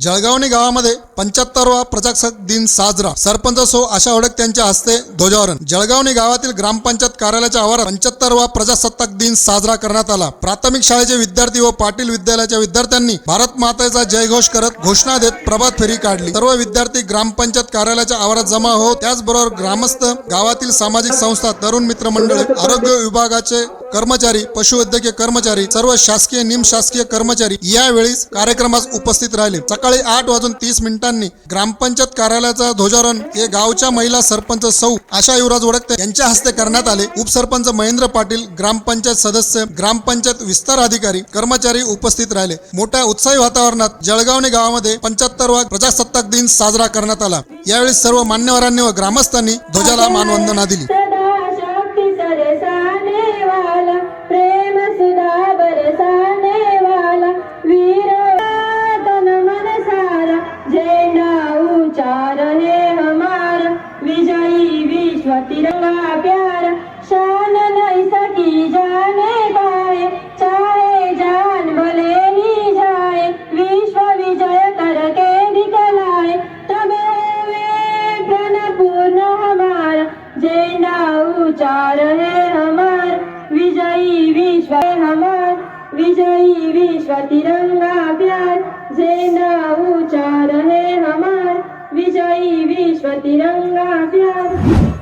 जळगावणी गावामध्ये पंच्याहत्तरवा प्रजासत्ताक दिन साजरा. सरपंच सो आशा ओळख त्यांच्या हस्ते ध्वजावरण जळगावणी गावातील ग्रामपंचायत कार्यालयाच्या आवारात पंच्याहत्तरवा प्रजासत्ताक दिन साजरा करण्यात आला. प्राथमिक शाळेचे विद्यार्थी व पाटील विद्यालयाच्या विद्यार्थ्यांनी भारत मातेचा जयघोष करत घोषणा देत प्रभात फेरी काढली. सर्व विद्यार्थी ग्रामपंचायत कार्यालयाच्या आवारात जमा होत त्याचबरोबर ग्रामस्थ गावातील सामाजिक संस्था तरुण मित्रमंडळ आरोग्य विभागाचे कर्मचारी पशुवैद्यकीय कर्मचारी सर्व शासकीय निमशासकीय कर्मचारी यावेळी कार्यक्रमास उपस्थित राहिले. सकाळी आठ वाजून तीस मिनिटांनी ग्रामपंचायत कार्यालयाचा ध्वजारोहण हे गावच्या महिला सरपंच सौ आशा युवराज वडकते यांच्या हस्ते करण्यात आले. उपसरपंच महेंद्र पाटील ग्रामपंचायत सदस्य ग्रामपंचायत विस्तार अधिकारी कर्मचारी उपस्थित राहिले. मोठ्या उत्साही वातावरणात जळगावणे गावामध्ये पंच्याहत्तरवा प्रजासत्ताक दिन साजरा करण्यात आला. यावेळी सर्व मान्यवरांनी व ग्रामस्थांनी ध्वजाला मानवंदना दिली. विजयी विश्व तिरंगा प्यारा शान नहीं सकी जाने पाए चाहे जान भले ही जाए विश्व विजय करके निकलाए तब वे प्रण पूर्ण हमारा ना उचार है हमार विजयी विश्व हमार विजयी विश्व तिरंगा प्यार जय ना उचार है हमार विजयी विश्व तिरंगा प्यार